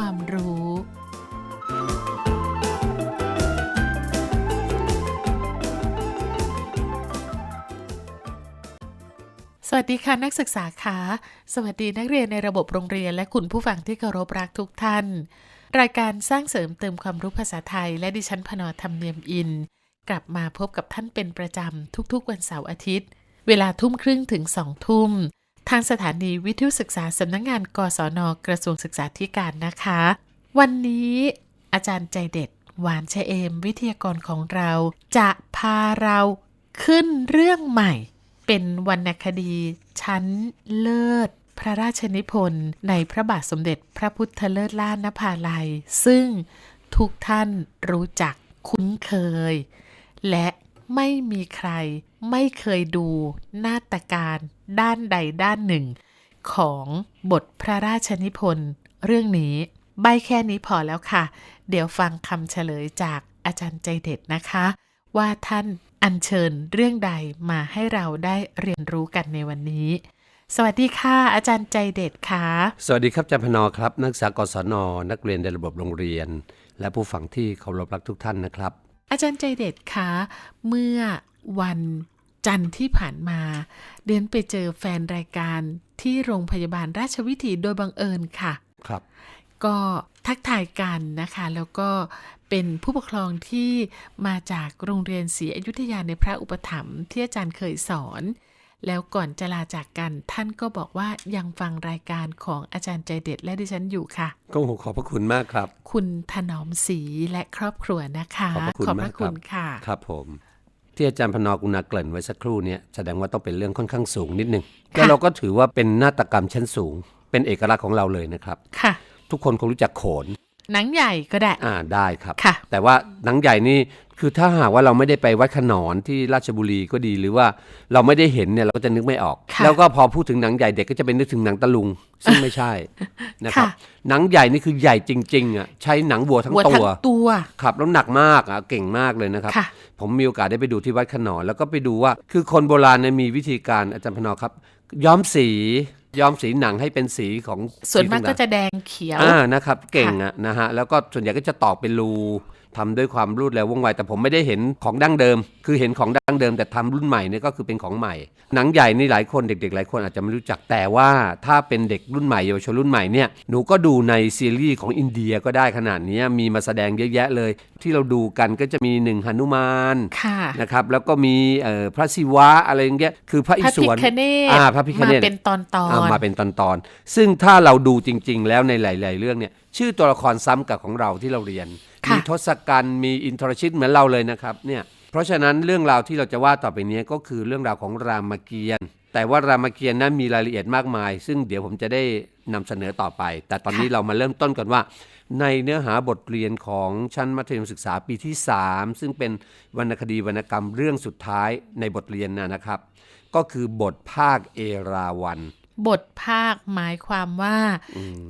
ความรู้ สวัสดีค่ะนักศึกษาคะสวัสดีนักเรียนในระบบโรงเรียนและคุณผู้ฟังที่เคารพรักทุกท่าน รายการสร้างเสริมเติมความรู้ภาษาไทย และดิฉันพนอธรรมเนียมอิน กลับมาพบกับท่านเป็นประจำทุกๆวันเสาร์อาทิตย์ เวลาทุ่มครึ่งถึงสองทุ่ม ทางสถานีวิทยุศึกษาสำนักงงานกศนกระทรวงศึกษาธิการนะคะ วันนี้อาจารย์ใจเด็ด หวานชะเอม วิทยากรของเรา จะพาเราขึ้นเรื่องใหม่ เป็นวรรณคดี ชั้นเลิศ พระราชนิพนธ์ในพระบาทสมเด็จพระพุทธเลิศล่านภาลัย ซึ่งทุกท่านรู้จักคุ้นเคย และ ไม่มีใครไม่เคยดูนาฏการด้านใดด้านหนึ่ง ของบทพระราชนิพนธ์เรื่องนี้ ใบแค่นี้พอแล้วค่ะ เดี๋ยวฟังคำเฉลยจากอาจารย์ใจเด็ดนะคะ ว่าท่านอัญเชิญเรื่องใดมาให้เราได้เรียนรู้กันในวันนี้ สวัสดีค่ะ อาจารย์ใจเด็ดค่ะ สวัสดีครับอาจารย์พนอครับ นักศึกษากศนนักเรียนในระบบโรงเรียน และผู้ฟังที่เคารพรักทุกท่านนะครับ อาจารย์ใจเด็ดคะเมื่อวันจันทร์ที่ผ่านมา เดียนไปเจอแฟนรายการที่โรงพยาบาลราชวิถีโดยบังเอิญค่ะ ครับ ก็ทักทายกันนะคะ แล้วก็เป็นผู้ปกครองที่มาจากโรงเรียนศรีอยุธยาในพระอุปถัมภ์ที่อาจารย์เคยสอน แล้วก่อนจะลาจากกัน ท่านก็บอกว่ายังฟังรายการของอาจารย์ใจเด็ดและดิฉันอยู่ค่ะ ก็ขอบพระคุณมากครับ คุณถนอมศรีและครอบครัวนะคะ ขอบพระคุณพมาระกคคุรับณค่ะ ครับผม ที่อาจารย์พนอกุณาเกริ่นไว้สักครู่เนี้แสดงว่าต้องเป็นเรื่องค่อนข้างสูงนิดนึงค่ะแล้วเราก็ถือว่าเป็นนาฏกรรมชั้นสูง เป็นเอกลักษณ์ของเราเลยนะครับ ค่ะ ทุกคนคงรู้จักโขน หนังใหญ่ก็ได้ อ่าได้ครับ ค่ะ แต่ว่าหนังใหญ่นี่คือถ้าหากว่าเราไม่ได้ไปวัดขนอนที่ราชบุรีก็ดีหรือว่าเราไม่ได้เห็นเนี่ยเราก็จะนึกไม่ออก ค่ะแล้วก็พอพูดถึงหนังใหญ่เด็กก็จะไปนึกถึงหนังตะลุง ซึ่งไม่ใช่นะครับค่ะ หนังใหญ่นี่คือใหญ่จริงๆอะใช้หนังวัวทั้งวัวตัทั้วงตัวครับแล้วหนักมากอะเก่งมากเลยนะครับ ค่ะ ผมมีโอกาสได้ไปดูที่วัดขนอนแล้วก็ไปดูว่า คือคนโบราณเนี่ยมีวิธีการอาจารย์พนอครับ ย้อมสี ย้อมสีหนังให้เป็นสีของส่วนมากสีต่งๆก็จะแดงเขียว อ่านะครับ เก่งอะนะฮะ แล้วก็ส่วนใหญ่ก็จะตอกเป็นรู ทำด้วยความรวดเร็วว่องไวแต่ผมไม่ได้เห็นของดั้งเดิม คือเห็นของดั้งเดิม แต่ทำรุ่นใหม่เนี่ยก็คือเป็นของใหม่ หนังใหญ่นี่หลายคนเด็ก ๆ หลายคนอาจจะไม่รู้จักแต่ว่าถ้าเป็นเด็กรุ่นใหม่เยาวชนรุ่นใหม่เนี่ยหนูก็ดูในซีรีส์ของอินเดียก็ได้ขนาดนี้มีมาแสดงเยอะแยะเลย ที่เราดูกันก็จะมีหนึ่งหนุมานค่ะนะครับแล้วก็มีเอ่อพระศิวะอะไรอย่างเงี้ยคือพระอิพระศพิวรคเนตอ่าพระพิฆเนศมาเป็นตอนตออ่านมาเป็นตอนๆซึ่งถ้าเราดูจริง ๆ แล้วในหลาย ๆ เรื่องเนี่ยชื่อตัวละครซ้ำกับของเราที่เราเรียนค่ะ มีทศกัณฐ์มีอินทรชิตเหมือนเราเลยนะครับเนี่ยเพราะฉะนั้นเรื่องราวที่เราจะว่าต่อไปนี้ก็คือเรื่องราวของรามเกียรติ์แต่ว่ารามเกียรติ์นั้นมีรายละเอียดมากมาย ซึ่งเดี๋ยวผมจะได้นำเสนอต่อไป แต่ตอนนี้เรามาเริ่มต้นกันว่า ในเนื้อหาบทเรียนของชั้นมัธยมศึกษาปีที่ 3 ซึ่งเป็นวรรณคดีวรรณกรรมเรื่องสุดท้ายในบทเรียนนะนะครับ ก็คือบทภาคเอราวัณบทภาคหมายความว่า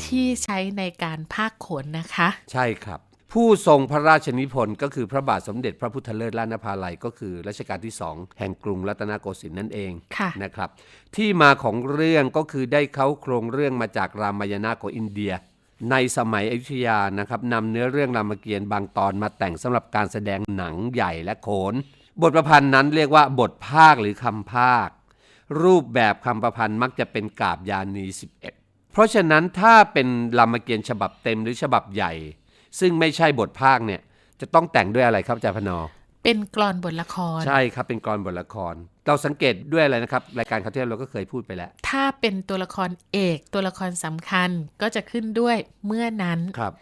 ที่ใช้ในการภาคโขนนะคะ ใช่ครับ ผู้ทรงพระราชนิพนธ์ก็คือพระบาทสมเด็จพระพุทธเลิศล้านนภาลัย ก็คือรัชกาลที่สองแห่งกรุงรัตนโกสินทร์นั่นเองค่ะนะครับ ที่มาของเรื่องก็คือได้เขาโครงเรื่องมาจากรามายณะของอินเดีย ในสมัยอยุธยานะครับนำเนื้อเรื่องรามเกียรติ์บางตอนมาแต่งสำหรับการแสดงหนังใหญ่และโขน บทประพันธ์นั้นเรียกว่าบทภาคหรือคำภาค รูปแบบคำประพันธ์มักจะเป็นกาบยานี 11 เพราะฉะนั้นถ้าเป็นรามเกียรติ์ฉบับเต็มหรือฉบับใหญ่ ซึ่งไม่ใช่บทภาคเนี่ย จะต้องแต่งด้วยอะไรครับอาจารย์พนอ เป็นกลอนบทละคร ใช่ครับเป็นกรบทละคร เราสังเกตด้วยอะไรนะครับ รายการคราวที่แล้วเราก็เคยพูดไปแล้ว ถ้าเป็นตัวละครเอกตัวละครสำคัญก็จะขึ้นด้วยเมื่อนั้นครับ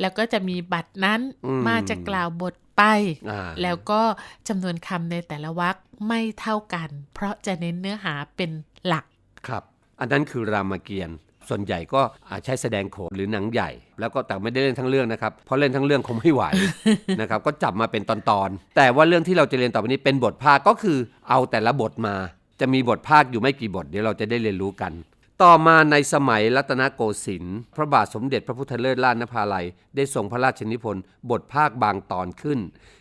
แล้วก็จะมีบัตรนั้นอืมมาจะกล่าวบทไปอ่าแล้วก็จำนวนคำในแต่ละวรรคไม่เท่ากัน เพราะจะเน้นเนื้อหาเป็นหลักครับ อันนั้นคือรามเกียรติ์ ส่วนใหญ่ก็อาจใช้แสดงโขนหรือหนังใหญ่ แล้วก็แต่ไม่ได้เล่นทั้งเรื่องนะครับ เพราะเล่นทั้งเรื่องคงไม่ไหวนะครับก็จับมาเป็นตอนๆ แต่ว่าเรื่องที่เราจะเรียนต่อไปนี้เป็นบทภาคก็คือเอาแต่ละบทมา จะมีบทภาคอยู่ไม่กี่บทเดี๋ยวเราจะได้เรียนรู้กันต่อมาในสมัยรัตนโกสินทร์พระบาทสมเด็จพระพุทธเลิศล้านนภาลัย ได้ทรงพระราชนิพนธ์บทภาคบางตอนขึ้น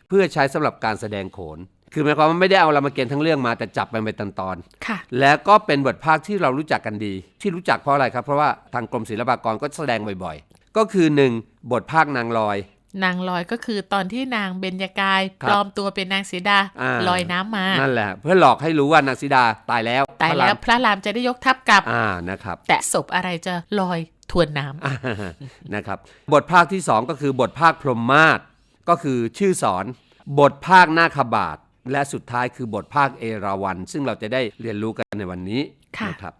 เพื่อใช้สำหรับการแสดงโขน คือหมายความว่าไม่ได้เอารามเกียรติ์ทั้งเรื่องมาแต่จับมันเป็นตอนๆค่ะ แล้วก็เป็นบทภาคที่เรารู้จักกันดี ที่รู้จักเพราะอะไรครับ เพราะว่าทางกรมศิลปากรก็แสดงบ่อยๆ ก็คือหนึ่งบทภาคนางลอย นางลอยก็คือตอนที่นางเบญจกายครับปลอมตัวเป็นนางสีดาอ่าลอยน้ำมา นั่นแหละ เพื่อหลอกให้รู้ว่านางสีดาตายแล้ว ตายแล้วพระรพระรามจะได้ยกทัพกลับามอ่านะครับ แต่ศพอะไรจะลอยทวนน้ำอ่านะครับ บทภาคที่สองก็คือบทภาคพรหมมาศก็คือชื่อสอน บทภาคนาคบาท และสุดท้ายคือบทภาคเอราวัณซึ่งเราจะได้เรียนรู้กันในวันนี้ค่ะนะครับ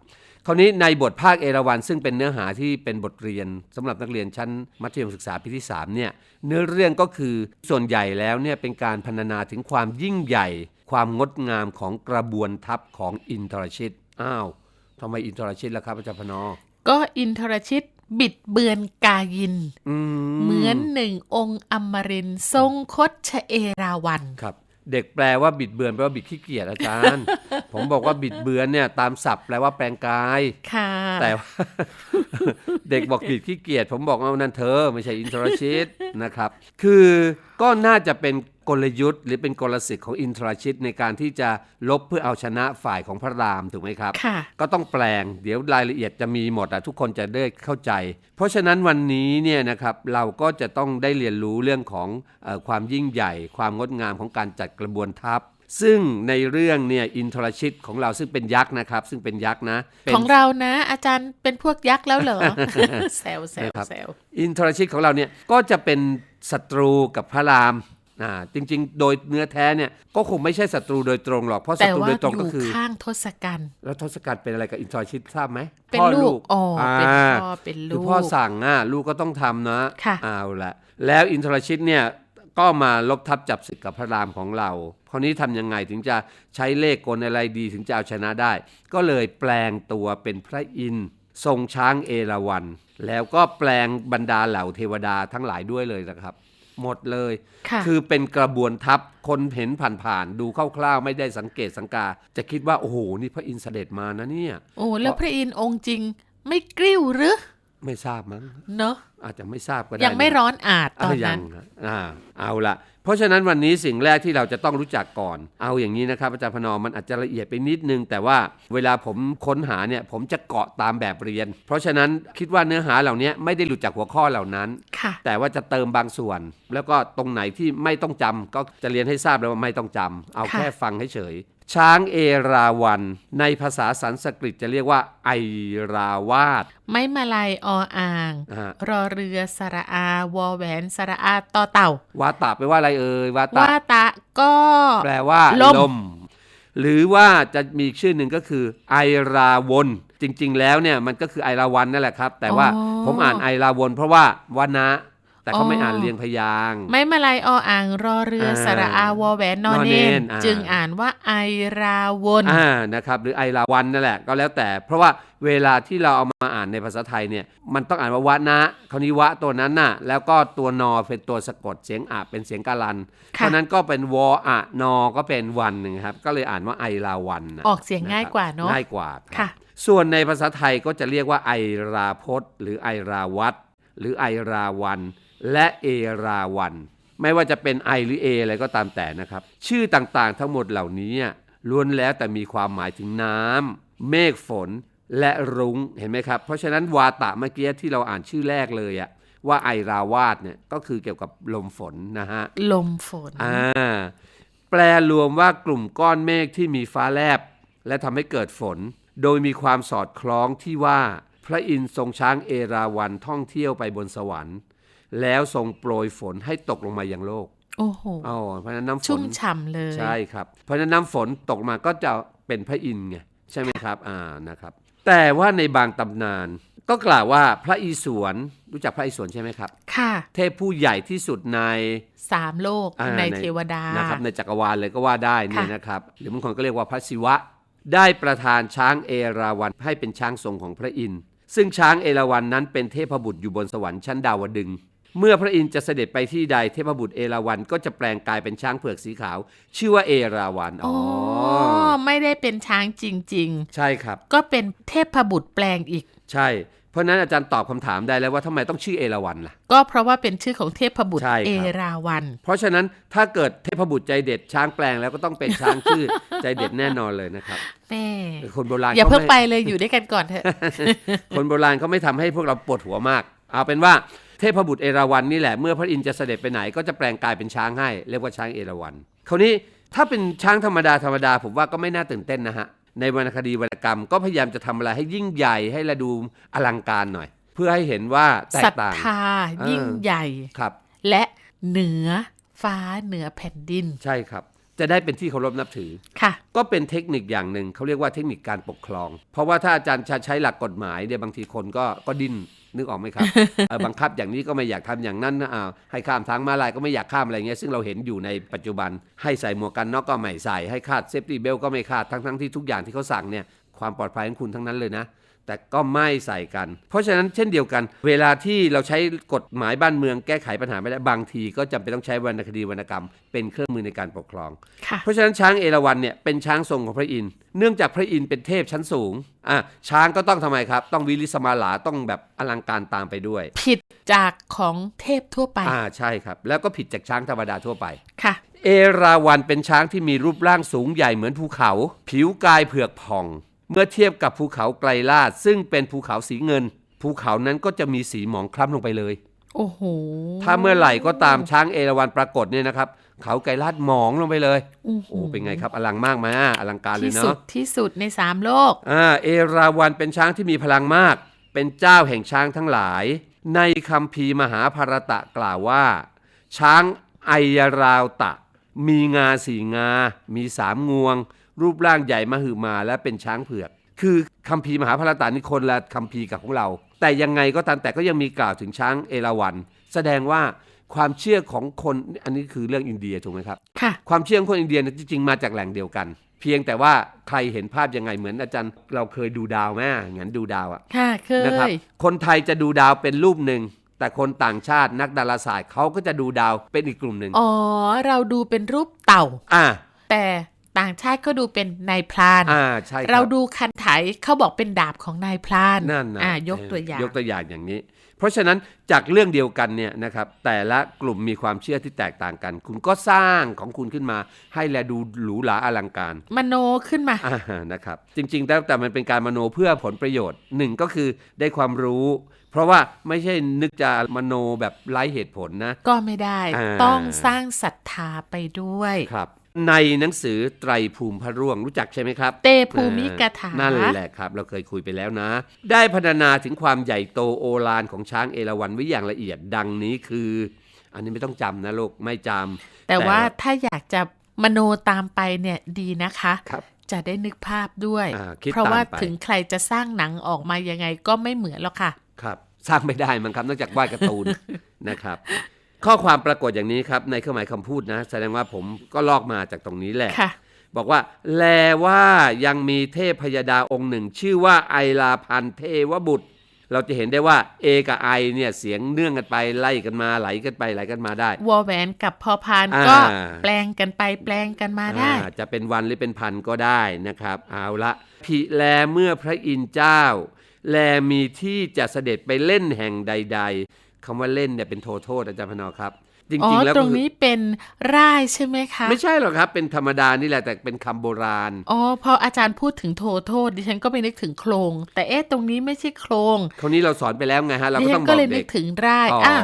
คราวนี้ในบทภาคเอราวัณซึ่งเป็นเนื้อหาที่เป็นบทเรียนสำหรับนักเรียนชั้นมัธยมศึกษาปีที่3เนี่ยเนื้อเรื่องก็คือส่วนใหญ่แล้วเนี่ยเป็นการพรรณนาถึงความยิ่งใหญ่ ความงดงามของกระบวนทัพของอินทรชิตอ้าวทำไมอินทรชิตล่ะครับอาจารย์พนอ ก็อินทรชิตบิดเบือนกายินอืมเหมือนหนึ่งองค์อมรินทร์ทรงคดชเอราวันครับ เด็กแปลว่าบิดเบือนแปลว่าบิดขี้เกียจอาจารย์ ผมบอกว่าบิดเบือนเนี่ยตามศัพท์แปลว่าแปลงกาย ค่ะ แต่ว่า เด็กบอกบิดขี้เกียจผมบอกเอานั่นเธอ ไม่ใช่อินทรชิตนะครับ คือก็น่าจะเป็นกลยุทธ์ หรือเป็นกลสิทธิ์ของอินทรชิตในการที่จะลบเพื่อเอาชนะฝ่ายของพระรามถูกไหมครับค่ะก็ต้องแปลงเดี๋ยวรายละเอียดจะมีหมดอะทุกคนจะได้เข้าใจ เพราะฉะนั้นวันนี้เนี่ยนะครับเราก็จะต้องได้เรียนรู้เรื่องของเออความยิ่งใหญ่ ความงดงามของการจัดกระบวนทัพ ซึ่งในเรื่องเนี่ยอินทรชิตของเราซึ่งเป็นยักษ์นะครับ ซึ่งเป็นยักษ์นะป็นของเรานะ อาจารย์เป็นพวกยักษ์แล้วเหรอแซวแซวนะครับแซวอินทรชิตของเราเนี่ยก็จะเป็นศัตรูกับพระรามอ่าจริงๆ โดยเนื้อแท้เนี่ยก็คงไม่ใช่ศัตรูโดยตรงหรอกเพราะศัแต่ตรูว่าโดยตรงอก็ยู่คือข้างทศกัณฐ์แล้วทศกัณฐ์เป็นอะไรกับอินทรชิตทราบไหมเป็นพ่อลูกอ๋อเป็นาพ่อเป็นคืลูอกพ่อสั่งอะลูกก็ต้องทำนะค่ะเอาละแล้วอินทรชิตเนี่ย ก็มาลบทับจับศึกกับพระรามของเรา คราวนี้ทำยังไงถึงจะใช้เลขกลอะไรดีถึงจะเอาชนะได้ ก็เลยแปลงตัวเป็นพระอินทร์ทรงช้างเอราวัณแล้วก็แปลงบรรดาเหล่าเทวดาทั้งหลายด้วยเลยนะครับ หมดเลยค่ะคือเป็นกระบวนทัพคนเห็นผ่านๆดูคร่าวๆไม่ได้สังเกตสังกา จะคิดว่าโอ้โหนี่พระอินทร์เสด็จมานะเนี่ย โอ้แล้วพระอินทร์องค์จริง ไม่กริ้วหรือ ไม่ทราบมั้งเนอะอาจจะไม่ทราบก็ได้ยังไม่นะร้อนอาจตอนอะยันั้นงฮะอ่าเอาละเพราะฉะนั้นวันนี้สิ่งแรกที่เราจะต้องรู้จักก่อน เอาอย่างนี้นะครับอาจารย์พนอมมันอาจจะละเอียดไปนิดนึง แต่ว่าเวลาผมค้นหาเนี่ยผมจะเกาะตามแบบเรียน เพราะฉะนั้นคิดว่าเนื้อหาเหล่านี้ไม่ได้หลุดจากหัวข้อเหล่านั้นค่ะแต่ว่าจะเติมบางส่วน แล้วก็ตรงไหนที่ไม่ต้องจำก็จะเรียนให้ทราบแล้วว่าไม่ต้องจำเอาค่ะแค่ฟังให้เฉยๆ ช้างเอราวัน ในภาษาสันสกฤตจะเรียกว่า ไอราวาด ไม้มาลายออ่างนะฮะรอเรือสระอา วอแหวนสระอาต่อเต่าวาตะแปลว่าอะไรเอ่ยวาตะ ว่าตะก็ แปลว่าลมลมหรือว่าจะมีอีกชื่อหนึ่งก็คือ ไอราวนจริง ๆ แล้วเนี่ยมันก็คือไอราวันนั่นแหละครับ แต่ว่าผมอ่านไอราวนเพราะว่าวานะ แต่เขาไม่อ่านเรียงพยางค์ไม้มาลายออ่างรอเรืออ่าสระอาวอแหวนนอนนอนเนเนนนอ่าจึงอ่านว่าไอราวนอ่านะครับหรือไอราวันนั่นแหละก็แล้วแต่ เพราะว่าเวลาที่เราเอามาอ่านในภาษาไทยเนี่ยมันต้องอ่านว่าวะนะคราวนี้วะตัวนั้นน่ะแล้วก็ตัวนอเป็นตัวสะกดเสียงอะเป็นเสียงกาลันเพค่ะราะนั้นก็เป็นวออะนอก็เป็นวันหนึ่งครับก็เลยอ่านว่าไอราวันนะออกเสียงง่ายกว่าเนอะง่ายกว่ารับค่ะ ส่วนในภาษาไทยก็จะเรียกว่าไอราพจน์ หรือไอราวัตหรือไอราวัน และเอราวันไม่ว่าจะเป็นไอหรือเออะไรก็ตามแต่นะครับ ชื่อต่างๆทั้งหมดเหล่านี้ล้วนแล้วแต่มีความหมายถึงน้ำเมฆฝนและรุ้งเห็นไหมครับ เพราะฉะนั้นวาตะเมื่อกี้ที่เราอ่านชื่อแรกเลยอะว่าไอราวาสเนี่ยก็คือเกี่ยวกับลมฝนนะฮะ ลมฝนอ่าแปลรวมว่ากลุ่มก้อนเมฆที่มีฟ้าแลบ และทำให้เกิดฝน โดยมีความสอดคล้องที่ว่า พระอินทร์ทรงช้างเอราวัณท่องเที่ยวไปบนสวรรค์ แล้วทรงโปรยฝนให้ตกลงมายังโลก โอ้โหอ๋อเพราะฉะนั้นน้ำฝชุ่มนฉ่ำเลยใช่ครับ เพราะฉะนั้นน้ำฝนตกมาก็จะเป็นพระอินทร์ไงใช่ไหมครับอ่านะครับ แต่ว่าในบางตำนานก็กล่าวว่าพระอิศวรรู้จักพระอิศวรใช่ไหมครับ ค่ะ เทพผู้ใหญ่ที่สุดในสามโลกอ่าในเทวดานะครับในจักรวาลเลยก็ว่าได้เนี่ยค่ะนะครับ หรือบางคนก็เรียกว่าพระศิวะ ได้ประทานช้างเอราวัณให้เป็นช้างทรงของพระอินทร์ซึ่งช้างเอราวัณนนั้นเป็นเทพบุตรอยู่บนสวรรค์ชั้นดาวดึงส์ เมื่อพระอินทร์จะเสด็จไปที่ใดเทพบุตรเอราวัณก็จะแปลงกายเป็นช้างเผือกสีขาว ชื่อว่าเอราวัณอ๋อ๋ออไม่ได้เป็นช้างจริงใช่ครับๆก็เป็นเทพบุตรแปลงอีก ใช่ เพราะฉะนั้นอาจารย์ตอบคำถามได้แล้วว่าทำไมต้องชื่อเอราวัณล่ะ ก็เพราะว่าเป็นชื่อของเทพบุตรใช่ครับเอราวันเพราะฉะนั้นถ้าเกิดเทพบุตรใจเด็ดช้างแปลงแล้วก็ต้องเป็นช้างชื่อใจเด็ดแน่นอนเลยนะครับแม่คนโบราณอย่าขเพิ่งม่ไปเลยอยู่ด้วยกันก่อนเถอะคนโบราณเขาไม่ทำให้พวกเราปวดหัวมาก เอาเป็นว่า เทพบุตรเอราวัณนี่แหละเมื่อพระอินทร์จะเสด็จไปไหนก็จะแปลงกายเป็นช้างให้เรียกว่าช้างเอราวัณคราวนี้ถ้าเป็นช้างธรรมดาธรรมดาผมว่าก็ไม่น่าตื่นเต้นนะฮะในวรรณคดีวรรณกรรมก็พยายามจะทำอะไรให้ยิ่งใหญ่ให้ระดูอลังการหน่อย เพื่อให้เห็นว่าแตศรักทต่างธายิ่งใหญ่ครับ และเหนือฟ้าเหนือแผ่นดินใช่ครับ จะได้เป็นที่เคารพนับถือ ค่ะ ก็เป็นเทคนิคอย่างหนึ่งเขาเรียกว่าเทคนิคการปกครอง เพราะว่าถ้าอาจารย์จะใช้หลักกฎหมายเนี่ยบางทีคนก็ก็ดิ้นนึกออกไหมครับเอ่อบังคับอย่างนี้ก็ไม่อยากทำอย่างนั้นนะอ่าให้ข้ามทางม้าลายก็ไม่อยากข้ามอะไรเงี้ยซึ่งเราเห็นอยู่ในปัจจุบัน ให้ใส่หมวกกันน็อกก็ไม่ใส่ให้คาดเซฟตี้เบลก็ไม่คาดทั้งทั้งที่ทุกอย่างที่เขาสั่งเนี่ยความปลอดภัยของคุณทั้งนั้นเลยนะ แต่ก็ไม่ใส่กัน เพราะฉะนั้นเช่นเดียวกัน เวลาที่เราใช้กฎหมายบ้านเมืองแก้ไขปัญหาไม่ได้บางที ก็จำเป็นต้องใช้วรรณคดีวรรณกรรม เป็นเครื่องมือในการปกครองค่ะเพราะฉะนั้นช้างเอราวัณเนี่ยเป็นช้างทรงของพระอินทร์เนื่องจากพระอินทร์เป็นเทพชั้นสูงอะช้างก็ต้องทำไมครับ ต้องวิลิสมาลาต้องแบบอลังการตามไปด้วย ผิดจากของเทพทั่วไปอ่าใช่ครับ แล้วก็ผิดจากช้างธรรมดาทั่วไปค่ะเอราวัณเป็นช้างที่มีรูปร่างสูงใหญ่เหมือนภูเขา ผิวกายเผือกผ่อง เมื่อเทียบกับภูเขาไกลลาด ซึ่งเป็นภูเขาสีเงิน ภูเขานั้นก็จะมีสีหมองคล้ำลงไปเลย โอ้โห ถ้าเมื่อไหร่ก็ตามช้างเอราวัณปรากฏเนี่ยนะครับ เขาไกลลาดหมองลงไปเลยโอ้โหโอ้เป็นไงครับอลังมากไหมอลังการเลยที่สุเนาะดที่สุดในสามโลกอ่าเอราวัณเป็นช้างที่มีพลังมาก เป็นเจ้าแห่งช้างทั้งหลาย ในคัมภีร์มหาภารตะกล่าวว่า ช้างไอยราวตะ มีงาสี่งา มีสามงวง รูปร่างใหญ่มหึมาและเป็นช้างเผือก คือคัมภีร์มหาภารตะนี่คนละคัมภีร์กับของเรา แต่ยังไงก็ตามแต่ก็ยังมีกล่าวถึงช้างเอราวัณแสดงว่าความเชื่อของคนอันนี้คือเรื่องอินเดียถูกไหมครับค่ะความเชื่อของคนอินเดียเนี่ยจริงๆมาจากแหล่งเดียวกัน เพียงแต่ว่าใครเห็นภาพยังไงเหมือนอาจารย์ เราเคยดูดาวไหมงั้นดูดาวอะค่ะเคนะครับยคนไทยจะดูดาวเป็นรูปหนึ่งแต่คนต่างชาตินักดาราศาสตร์เขาก็จะดูดาวเป็นอีกกลุ่มหนึ่งอ๋อ เราดูเป็นรูปเต่า อ่าแต่ ต่างชาติก็ดูเป็นนายพรานอ่าใช่คบเราดูคันไถเขาบอกเป็นดาบของนายพรานนั่นนะอ่ายกตัวอย่างยกตัวอย่างอย่างนี้ เพราะฉะนั้นจากเรื่องเดียวกันเนี่ยนะครับแต่ละกลุ่มมีความเชื่อที่แตกต่างกัน คุณก็สร้างของคุณขึ้นมาให้แลดูหรูหราอลังการ มโนขึ้นมาอ่านะครับจริงๆแล้วแต่มันเป็นการมโนเพื่อผลประโยชน์หนึ่งก็คือได้ความรู้เพราะว่าไม่ใช่นึกจะมโนแบบไร้เหตุผลนะ ก็ไม่ได้อ่าต้องสร้างศรัทธาไปด้วยครับ ในหนังสือไตรภูมิพระร่วงรู้จักใช่ไหมครับ เตภูมิกถานั่นแหละครับ เราเคยคุยไปแล้วนะ ได้พรรณนาถึงความใหญ่โตโอฬารของช้างเอราวัณไว้อย่างละเอียดดังนี้คือ อันนี้ไม่ต้องจำนะลูกไม่จำแต่ว่าถ้าอยากจะมโนตามไปเนี่ยดีนะคะครับจะได้นึกภาพด้วยอ่าคิดเพราะว่าตามไปถึงใครจะสร้างหนังออกมายังไงก็ไม่เหมือนหรอกค่ะ ครับ สร้างไม่ได้มันครับนอกจากวาดการ์ตูนนะครับ ข้อความปรากฏอย่างนี้ครับ ในเครื่องหมายคำพูดนะ แสดงว่าผมก็ลอกมาจากตรงนี้แหละ ค่ะ บอกว่า แลว่ายังมีเทพพยดาองค์หนึ่ง ชื่อว่าไอลาพันเทวบุตร เราจะเห็นได้ว่าเอกับไอเนี่ยเสียงเนื่องกันไปไล่กันมาไหลกันไปไหลกันมาได้ วอแหวนกับพอพานอ่า ก็แปลงกันไปแปลงกันมาได้ อ่าจะเป็นวันหรือเป็นพันก็ได้นะครับ เอาละพิแลเมื่อพระอินทร์เจ้า แลมีที่จะเสด็จไปเล่นแห่งใด ๆ คำว่าเล่นเนี่ยเป็นโทโทษอาจารย์พนอครับจอ๋อริง ๆ แล้วตก็รงคือนี้เป็นร่ายใช่ไหมคะ ไม่ใช่หรอกครับ เป็นธรรมดานี่แหละแต่เป็นคำโบราณอ๋อพออาจารย์พูดถึงโทโทษดิฉันก็ไปนึกถึงโครง แต่เอ๊ะตรงนี้ไม่ใช่โครงคราวนี้เราสอนไปแล้วไงฮะเราดิก็ฉัต้องบก็อกเลยนึเด็กกถึงร่ายอ๋ออะ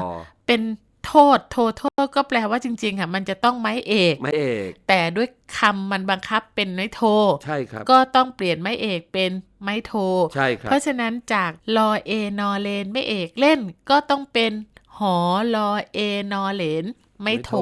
เป็น โทษโทโทษก็แปลว่าจริงๆอะ มันจะต้องไม้เอก ไม่เอก แต่ด้วยคำมันบังคับเป็นไม้โท ใช่ครับ ก็ต้องเปลี่ยนไม้เอกเป็นไม้โท ใช่ครับ เพราะฉะนั้นจากลอเอนอเลนไม่เอกเล่น ก็ต้องเป็นหอลอเอนอเลนไม่โท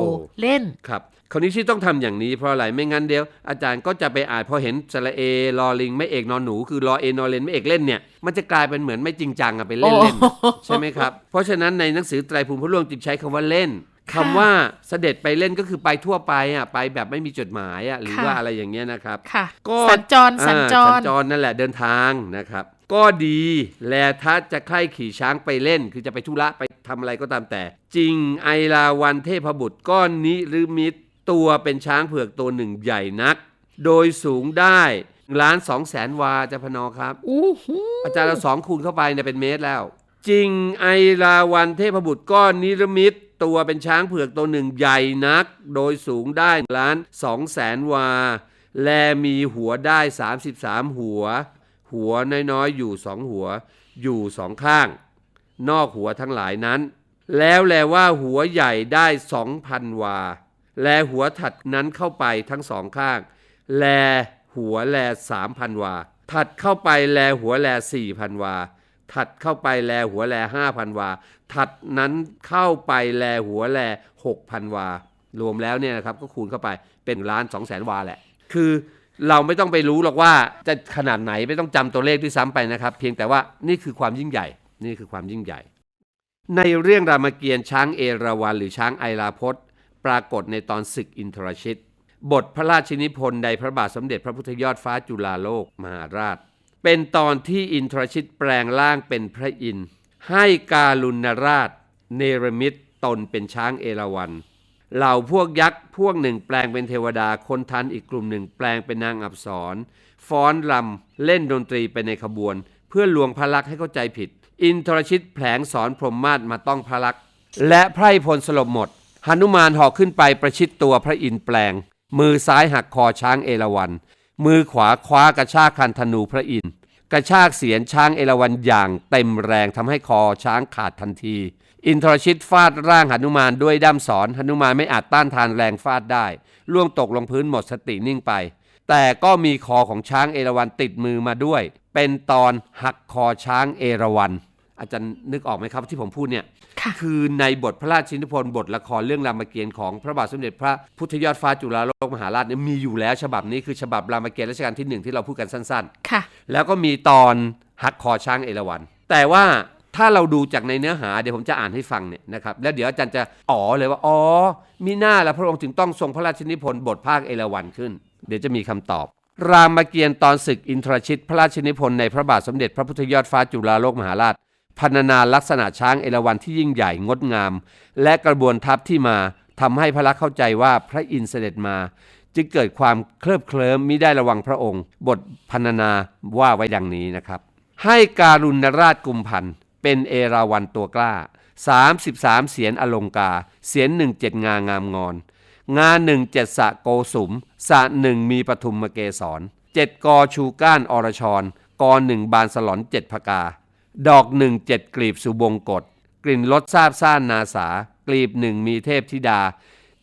เล่นครับ คราวนี้ที่ต้องทำอย่างนี้เพราะอะไรไม่งั้นเดียว อาจารย์ก็จะไปอ่านพอเห็นสระเอลอลิง ไม่เอกนอนหนู คือรอเอนอเลนไม่เอกเล่นเนี่ยมันจะกลายเป็นเหมือนไม่จริงจังอะไปเล่นเล่นโอ้โหใช่ไหมครับเพราะฉะนั้นในหนังสือไตรภูมิพระร่วงจึงใช้คำว่าเล่นคำค่ะว่าเสด็จไปเล่นก็คือไปทั่วไปอะไปแบบไม่มีจุดหมายอะหรือค่ะว่าอะไรอย่างเงี้ยนะครับค่ะก็สัญจรสัญจอ่าสัรญจรนั่นแหละเดินทางนะครับ ก็ดีแลทัศจะใคร่ขี่ช้างไปเล่น คือจะไปธุระไปทำอะไรก็ตามแต่ จริงไอลาวันเทพบุตรก้อนนิรมิต ตัวเป็นช้างเผือกตัวหนึ่งใหญ่นัก โดยสูงได้ล้านสองแสนวาจะพนอครับอู้หูอาจารย์เราสองคูณเข้าไปเนี่ยเป็นเมตรแล้ว จริงไอลาวันเทพบุตรก้อนนิรมิตตัวเป็นช้างเผือกตัวหนึ่งใหญ่นัก โดยสูงได้ล้านสองแสนวา แลมีหัวได้ 33 หัว หัวน้อยๆ อยู่สองหัว อยู่สองข้าง นอกหัวทั้งหลายนั้น แล้วแลว่าหัวใหญ่ได้สองพันวา แลหัวถัดนั้นเข้าไปทั้งสองข้าง แลหัวแลสามพันวา ถัดเข้าไปแลหัวแลสี่พันวา ถัดเข้าไปแลหัวแลห้าพันวา ถัดนั้นเข้าไปแลหัวแลหกพันวา รวมแล้วเนี่ยนะครับก็คูณเข้าไปเป็นล้านสองแสนวาแหละ คือเราไม่ต้องไปรู้หรอกว่าจะขนาดไหนไม่ต้องจำตัวเลขด้วยซ้ำไปนะครับ เพียงแต่ว่านี่คือความยิ่งใหญ่ นี่คือความยิ่งใหญ่ ในเรื่องรามเกียรติ์ช้างเอราวัณหรือช้างไอราพต ปรากฏในตอนศึกอินทรชิต บทพระราชนิพนธ์ในพระบาทสมเด็จพระพุทธยอดฟ้าจุฬาโลกมหาราช เป็นตอนที่อินทรชิตแปลงร่างเป็นพระอินทร์ให้การุณราช เนรมิตตนเป็นช้างเอราวัณเหล่าพวกยักษ์พวกหนึ่งแปลงเป็นเทวดาคนทันอีกกลุ่มหนึ่งแปลงเป็นนางอับสรฟ้อนรำเล่นดนตรีไปในขบวน เพื่อลวงพระลักษ์ให้เข้าใจผิด อินทรชิตแผลงสอนพรหมมาศมาต้องพระลักษ์และไพร่พลสลบหมด หนุมานหอกขึ้นไปประชิดตัวพระอินทร์แปลง มือซ้ายหักคอช้างเอราวัณมือขวาคว้ากระชากคันธนูพระอินทร์กระชากเสียนช้างเอราวัณอย่างเต็มแรงทำให้คอช้างขาดทันที อินทรชิตฟาดร่างหนุมานด้วยด้ามสอนหนุมานไม่อาจต้านทานแรงฟาดได้ล่วงตกลงพื้นหมดสตินิ่งไป แต่ก็มีคอของช้างเอราวัณติดมือมาด้วย เป็นตอนหักคอช้างเอราวัณ อาจารย์นึกออกไหมครับที่ผมพูดเนี่ยค่ะคือในบทพระราชนิพนธ์บทละครเรื่องรามเกียรติ์ของพระบาทสมเด็จพระพุทธยอดฟ้าจุฬาโลกมหาราชเนี่ยมีอยู่แล้วฉบับนี้คือฉบับรามเกียรติ์รัชกาลที่หนึ่งที่เราพูดกันสั้นๆค่ะแล้วก็มีตอนหักคอช้างเอราวัณแต่ว่าถ้าเราดูจากในเนื้อหาเดี๋ยวผมจะอ่านให้ฟังเนี่ยนะครับแล้วเดี๋ยวอาจารย์จะอ๋อเลยว่าอ๋อมีหน้าแล้วพระองค์ถึงต้องทรงพระราชนิพนธ์บทภาคเอราวัณขึ้น เดี๋ยวจะมีคำตอบ รามเกียรติ์ตอนศึกอินทรชิต พระราชนิพนธ์ในพระบาทสมเด็จพระพุทธยอดฟ้าจุฬาโลกมหาราช พรรณนาลักษณะช้างเอราวัณที่ยิ่งใหญ่งดงาม และกระบวนทัพที่มาทำให้พระลักษณ์เข้าใจว่าพระอินทร์เสด็จมา จึงเกิดความเคลิบเคลิ้มมิได้ระวังพระองค์ บทพรรณนาว่าไว้ดังนี้นะครับ ให้การุณราชกุมพันธ์เป็นเอราวัณตัวกล้า 33 เสียนอลงกา เสียนหนึ่งเจ็ดงางามงอน งาหนึ่งเจ็ดสะโกสุม สะหนึ่งมีปทุมมเกสรเจ็ดกอชูก้านอรชรกอหนึ่งบานสลอนเจ็ดพกา ดอกหนึ่งเจ็ดกลีบสุบงกฎกลิ่นรสซาบซ่านนาสา กลีบหนึ่งมีเทพธิดา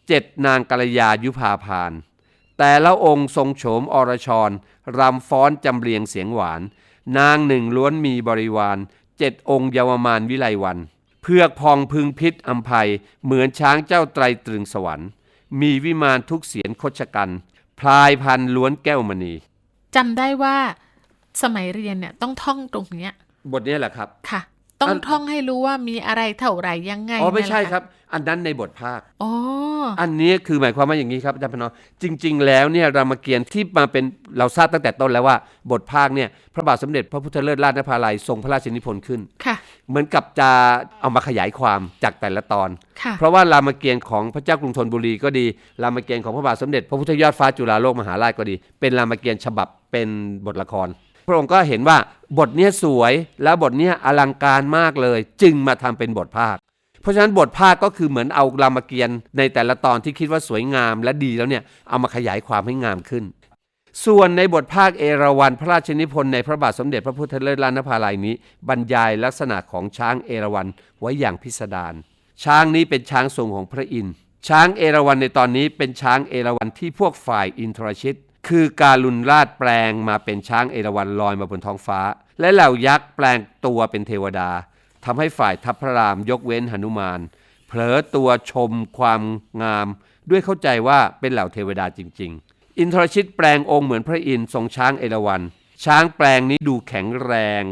เจ็ดนางกัลยายุพาพาน แต่ละองค์ทรงโฉมอรชรรำฟ้อนจำเรียงเสียงหวาน นางหนึ่งล้วนมีบริวารเจ็ดองค์เยาวมานวิไลวันเพือกพองพึงพิษอัมภัย เหมือนช้างเจ้าไตรตรึงสวรรค์ มีวิมานทุกเสียนคชกัน พลายพันล้วนแก้วมณีจำได้ว่าสมัยเรียนเนี่ยต้องท่องตรงเนี้ย บทนี้แหละครับ ค่ะ ต้องอันท่องให้รู้ว่ามีอะไรเท่าไหร่ยังไง อ๋อ ไม่ใช่นั่นแหละครับ อันนั้นในบทภาคอ๋ออันนี้คือหมายความว่าอย่างนี้ครับอาจารย์พนอจริง ๆ แล้วเนี่ยรามเกียรติ์ที่มาเป็นเราทราบตั้งแต่ต้นแล้วว่า บทภาคเนี่ยพระบาทสมเด็จพระพุทธเลิศราชนภาลัยทรงพระราชนิพนธ์ขึ้นค่ะ เหมือนกับจะเอามาขยายความจากแต่ละตอนค่ะเพราะว่ารามเกียรติ์ของพระเจ้ากรุงธนบุรีก็ดี รามเกียรติ์ของพระบาทสมเด็จพระพุทธยอดฟ้าจุฬาโลกมหาราชก็ดี เป็นรามเกียรติ์ฉบับเป็นบทละคร พระองค์ก็เห็นว่าบทเนี้ยสวยแล้วบทเนี้ยอลังการมากเลย จึงมาทำเป็นบทภาค เพราะฉะนั้นบทภาคก็คือเหมือนเอารามเกียรติ์ในแต่ละตอนที่คิดว่าสวยงามและดีแล้วเนี่ยเอามาขยายความให้งามขึ้น ส่วนในบทภาคเอราวัณพระราชนิพนธ์ในพระบาทสมเด็จพระพุทธเลิศล้านนภาลัยนี้ บรรยายลักษณะของช้างเอราวัณไว้อย่างพิสดารช้างนี้เป็นช้างทรงของพระอินทร์ช้างเอราวัณในตอนนี้เป็นช้างเอราวัณที่พวกฝ่ายอินทรชิต คือการลุนราชแปลงมาเป็นช้างเอราวัณลอยมาบนท้องฟ้า และเหล่ายักษ์แปลงตัวเป็นเทวดาทำให้ฝ่ายทัพพระรามยกเว้นหนุมาน เผลอตัวชมความงาม ด้วยเข้าใจว่าเป็นเหล่าเทวดาจริง ๆ อินทรชิตแปลงองค์เหมือนพระอินทร์ทรงช้างเอราวัณช้างแปลงนี้ดูแข็งแรง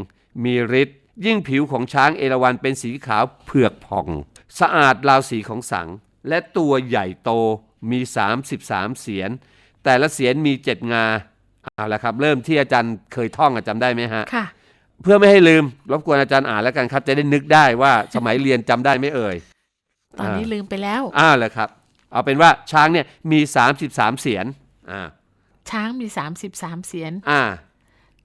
มีฤทธิ์ยิ่งผิวของช้างเอราวัณเป็นสีขาวเผือกผ่อง สะอาดราวสีของสัง และตัวใหญ่โตมี 33 เสียน แต่ละเสียนมีเจ็ดงาเอาละครับ เริ่มที่อาจารย์เคยท่องอะจำได้ไหมฮะค่ะเพื่อไม่ให้ลืม รบกวนอาจารย์อ่านแล้วกันครับ จะได้นึกได้ว่าสมัยเรียนจำได้ไหม่เอ่ย ตอนนี้ลืมไปแล้วอ้าวเลยครับ เอาเป็นว่าช้างเนี่ยมี33เสียนอ่าช้างมี33เสียนอ่า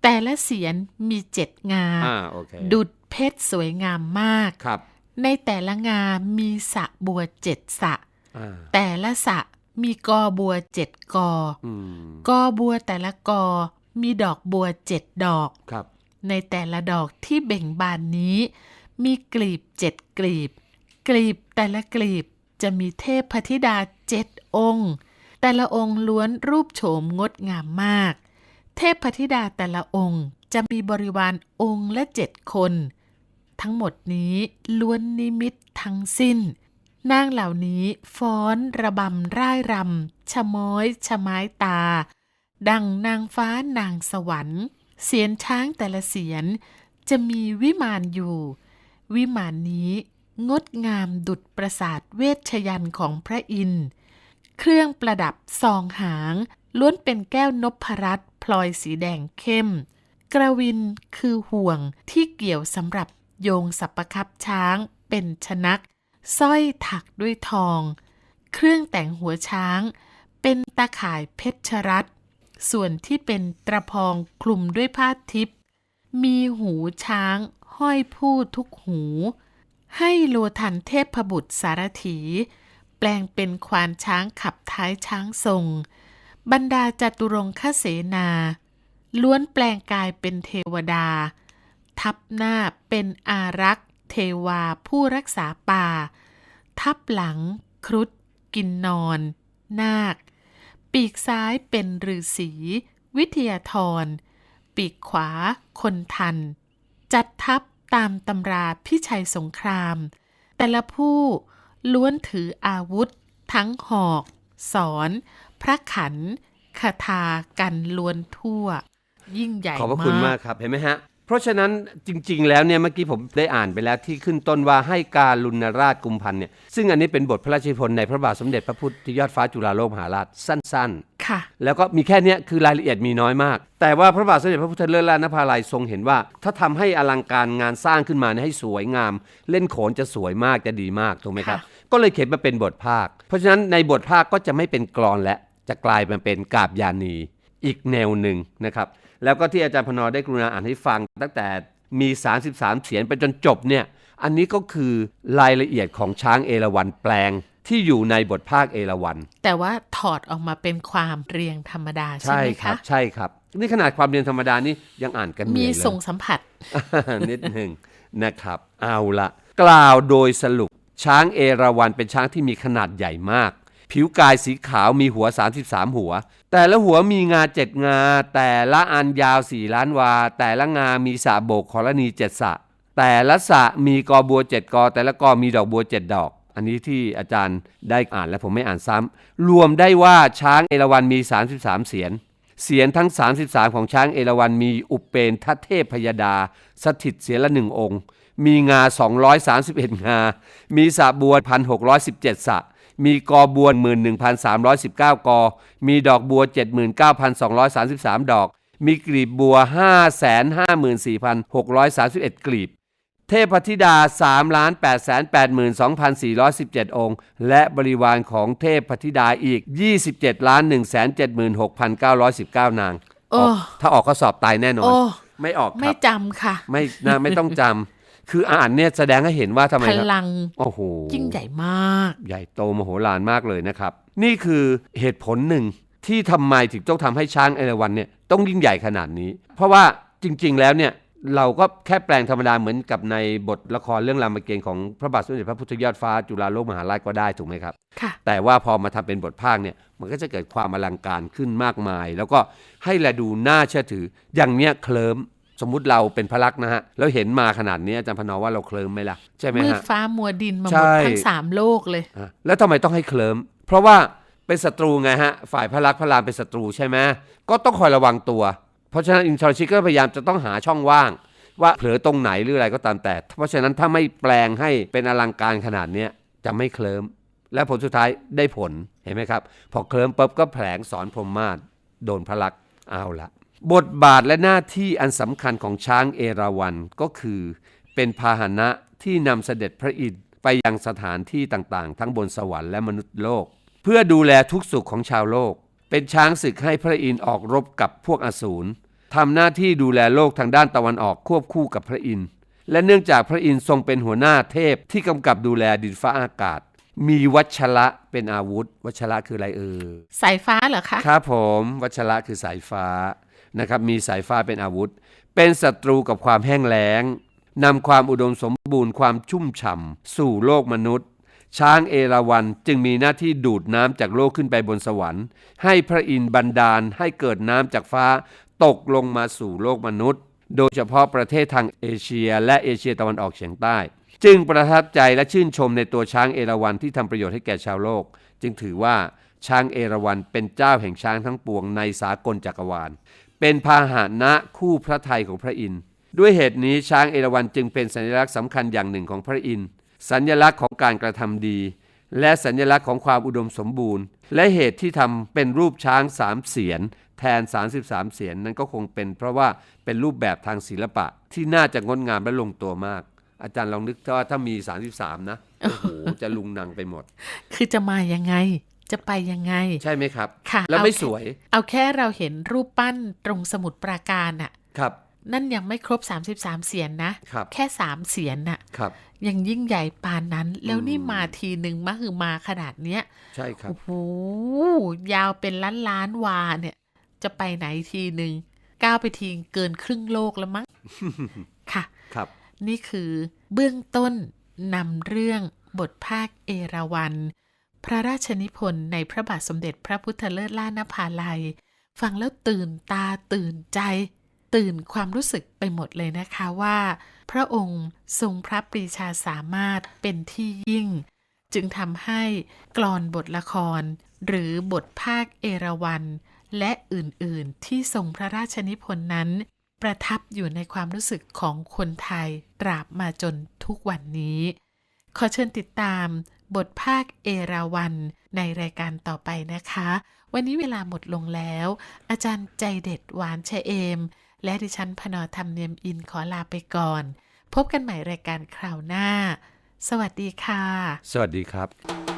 แต่ละเสียนมีเจ็ดงาอ่าโอเคดุดเพชรสวยงามมากครับ ในแต่ละงามีสระบัวเจ็ดสระอ่าแต่ละสระ มีกอบัวเจ็ดกออืมกอบัวแต่ละกอ มีดอกบัวเจ็ดดอกครับ ในแต่ละดอกที่เบ่งบานนี้ มีกลีบเจ็ดกลีบ กลีบแต่ละกลีบจะมีเทพพธิดาเจ็ดองค์ แต่ละองค์ล้วนรูปโฉมงดงามมาก เทพพธิดาแต่ละองค์จะมีบริวารองค์ละเจ็ดคน ทั้งหมดนี้ล้วนนิมิตทั้งสิ้น นางเหล่านี้ฟ้อนระบำร่ายรำชะม้อยชะไม้ตา ดังนางฟ้านางสวรรค์ เสียนช้างแต่ละเสียนจะมีวิมานอยู่ วิมานนี้งดงามดุจประสาทเวชยันของพระอินทร์เครื่องประดับซองหางล้วนเป็นแก้วนพรัตพลอยสีแดงเข้ม กระวินคือห่วงที่เกี่ยวสำหรับโยงสับประคับช้างเป็นชนัก สร้อยถักด้วยทอง เครื่องแต่งหัวช้าง เป็นตาข่ายเพชรรัตส่วนที่เป็นตระพองคลุมด้วยผ้าทิพย์มีหูช้างห้อยผู้ทุกหู ให้โลทันเทพบุตรสารถี แปลงเป็นควานช้างขับท้ายช้างทรง บรรดาจตุรงคเสนา ล้วนแปลงกายเป็นเทวดา ทับหน้าเป็นอารักษ์ เทวาผู้รักษาป่า ทับหลัง ครุฑกินนอน นาค ปีกซ้ายเป็นฤาษีวิทยาธร ปีกขวา คนทัน จัดทัพตามตำราพิชัยสงคราม แต่ละผู้ล้วนถืออาวุธ ทั้งหอก สอน พระขันคาถากันล้วนทั่ว ยิ่งใหญ่ขอบพระคุณมากครับ เห็นไหมฮะ เพราะฉะนั้นจริง ๆ แล้วเนี่ยเมื่อกี้ผมได้อ่านไปแล้วที่ขึ้นต้นว่าให้การลุณราชกุมพันเนี่ยซึ่งอันนี้เป็นบทพระราชพนธ์ในพระบาทสมเด็จพระพุทธยอดฟ้าจุฬาโลกมหาราชสั้นๆค่ะแล้วก็มีแค่นี้คือรายละเอียดมีน้อยมาก แต่ว่าพระบาทสมเด็จพระพุทธเลิศล้านภาลัยทรงเห็นว่า ถ้าทำให้อลังการงานสร้างขึ้นมาให้สวยงาม เล่นโขนจะสวยมากจะดีมากถูกไหมครับก็เลยเขียนมาเป็นบทภาค เพราะฉะนั้นในบทภาคก็จะไม่เป็นกรอนและจะกลายมาเป็นกาบยานีอีกแนวหนึ่งนะครับ แล้วก็ที่อาจารย์พนอได้กรุณาอ่านให้ฟัง ตั้งแต่มี 33 เสียงไปจนจบเนี่ยอันนี้ก็คือรายละเอียดของช้างเอราวัณแปลงที่อยู่ในบทภาคเอราวัณแต่ว่าถอดออกมาเป็นความเรียงธรรมดาใช่ใช่ไหมครัคะบใช่ครับ นี่ขนาดความเรียนธรรมดานี่ยังอ่านกันเหนื่มีอยเลยส่งสัมผัสนิดหนึ่งนะครับ เอาละกล่าวโดยสรุปช้างเอราวัณเป็นช้างที่มีขนาดใหญ่มาก ผิวกายสีขาวมีหัว 33 หัว แต่ละหัวมีงาเจ็ดงา แต่ละอันยาว4ล้านวา แต่ละงามีสะโบกคอรณีเจ็ดสะ แต่ละสะมีกอบัวเจ็ดกอ แต่ละกอมีดอกบัวเจ็ดดอก อันนี้ที่อาจารย์ได้อ่านแล้วผมไม่อ่านซ้ำ รวมได้ว่าช้างเอราวัณมี 33 เสียน เสียนทั้ง 33 ของช้างเอราวัณมีอุปเปนทัเทพพยดา สถิตเสียละหนึ่งองค์ มีงา 231 งา มีสะบัว1,617สะ มีกอบัว 11,319 กอ มีดอกบัว 79,233 ดอก มีกลีบบัว 554,631 กลีบ เทพธิดา 3 8 8 2 4 1 7 องค์ และบริวารของเทพธิดาอีก 27 1 7 6 9 1 9 นางโอ้ออกถ้าออกข้อสอบตายแน่นอนโอ้ไม่ออกคไม่รับจำค่ะ ไม่นะไม่ต้องจำ คืออ่านเนี่ยแสดงให้เห็นว่าทำไมพครับลังโอ้โหยิ่งใหญ่มาก ใหญ่โตมโหฬารมากเลยนะครับ นี่คือเหตุผลหนึ่งที่ทำไมถึงต้องทำให้ช้างเอราวัณเนี่ยต้องยิ่งใหญ่ขนาดนี้ เพราะว่าจริง ๆ แล้วเนี่ยเราก็แค่แปลงธรรมดาเหมือนกับในบทละครเรื่องรามเกียรติ์ของพระบาทสมเด็จพระพุทธยอดฟ้าจุฬาโลกมหาราชก็ได้ถูกไหมครับค่ะแต่ว่าพอมาทำเป็นบทภาคเนี่ยมันก็จะเกิดความอลังการขึ้นมากมาย แล้วก็ให้แลดูน่าเชื่อถืออย่างเนี้ยเคลิม สมมุติเราเป็นพระลักษณ์นะฮะแล้วเห็นมาขนาดนี้อาจารย์พนอว่าเราเคลิมไหมล่ะใช่ไหมมืดฮะฟ้ามัวดินมาหใช่มดทั้งสามโลกเลยอะแล้วทำไมต้องให้เคลิมเพราะว่าเป็นศัตรูไงฮะฝ่ายพระลักษมณ์พระรามเป็นศัตรูใช่ไหมก็ต้องคอยระวังตัว เพราะฉะนั้นอินทรชิตก็พยายามจะต้องหาช่องว่าง ว่าเผลอตรงไหนหรืออะไรก็ตามแต่ เพราะฉะนั้นถ้าไม่แปลงให้เป็นอลังการขนาดเนี้ยจะไม่เคลิมและผลสุดท้ายได้ผลเห็นไหมครับ พอเคลิมปุ๊บก็แผลงสอนพรหมมาศโดนพระลักษมณ์เอาละ บทบาทและหน้าที่อันสำคัญของช้างเอราวัณก็คือเป็นพาหนะที่นำเสด็จพระอินทร์ไปยังสถานที่ต่างๆ ทั้งบนสวรรค์และมนุษย์โลก เพื่อดูแลทุกสุขของชาวโลก เป็นช้างศึกให้พระอินทร์ออกรบกับพวกอสูรทำหน้าที่ดูแลโลกทางด้านตะวันออกควบคู่กับพระอินทร์และเนื่องจากพระอินทร์ทรงเป็นหัวหน้าเทพที่กำกับดูแลดินฟ้าอากาศ มีวัชระเป็นอาวุธ วัชระคืออะไรเออสายฟ้าเหรอคะครับผม วัชระคือสายฟ้า นะครับมีสายฟ้าเป็นอาวุธ เป็นศัตรูกับความแห้งแล้งนำความอุดมสมบูรณ์ความชุ่มฉ่ำสู่โลกมนุษย์ ช้างเอราวัณจึงมีหน้าที่ดูดน้ำจากโลกขึ้นไปบนสวรรค์ ให้พระอินทร์บันดาลให้เกิดน้ำจากฟ้าตกลงมาสู่โลกมนุษย์ โดยเฉพาะประเทศทางเอเชีย และเอเชียตะวันออกเฉียงใต้ จึงประทับใจและชื่นชมในตัวช้างเอราวัณที่ทำประโยชน์ให้แก่ชาวโลก จึงถือว่าช้างเอราวัณเป็นเจ้าแห่งช้างทั้งปวงในสากลจักรวาล เป็นพาหนะคู่พระทัยของพระอินทร์ด้วยเหตุนี้ช้างเอราวัณจึงเป็นสัญลักษณ์สำคัญอย่างหนึ่งของพระอินทร์สัญลักษณ์ของการกระทำดี และสัญลักษณ์ของความอุดมสมบูรณ์ และเหตุที่ทำเป็นรูปช้างสามเสียนแทน 33 เสียนนั้นก็คงเป็นเพราะว่าเป็นรูปแบบทางศิลปะที่น่าจะงดงามและลงตัวมาก อาจารย์ลองนึกว่าถ้ามี 33 นะโอ้โหจะลุงนังไปหมด คือจะมายังไง จะไปยังไง ใช่ไหมครับ ค่ะ แล้วไม่เอาสวย เอาแค่เราเห็นรูปปั้นตรงสมุดปราการน่ะครับ นั่นยังไม่ครบ 33 เสียนนะครับแค่ 3 เสียนน่ะครับ ยังยิ่งใหญ่ปานนั้น แล้วนี่อืมมาทีหนึ่งมาคือมาขนาดเนี้ย ใช่ครับ โอ้โห ยาวเป็นล้านล้านๆวาเนี่ย จะไปไหนทีหนึ่งก้าวไปทีเกินครึ่งโลกแล้วมั้ง ค่ะ ครับ นี่คือเบื้องต้นนำเรื่องบทภาคเอราวัณ พระราชนิพนธ์ในพระบาทสมเด็จพระพุทธเลิศล่านภาลัย ฟังแล้วตื่นตาตื่นใจ ตื่นความรู้สึกไปหมดเลยนะคะว่า พระองค์ทรงพระปรีชาสามารถเป็นที่ยิ่ง จึงทำให้กลอนบทละคร หรือบทภาคเอราวัณและอื่นๆ ที่ทรงพระราชนิพนธ์นั้น ประทับอยู่ในความรู้สึกของคนไทยตราบมาจนทุกวันนี้ ขอเชิญติดตามบทภาคเอราวันในรายการต่อไปนะคะ วันนี้เวลาหมดลงแล้ว อาจารย์ใจเด็ดหวานชะเอม และดิฉันพนอธรรมเนียมอินขอลาไปก่อน พบกันใหม่รายการคราวหน้า สวัสดีค่ะ สวัสดีครับ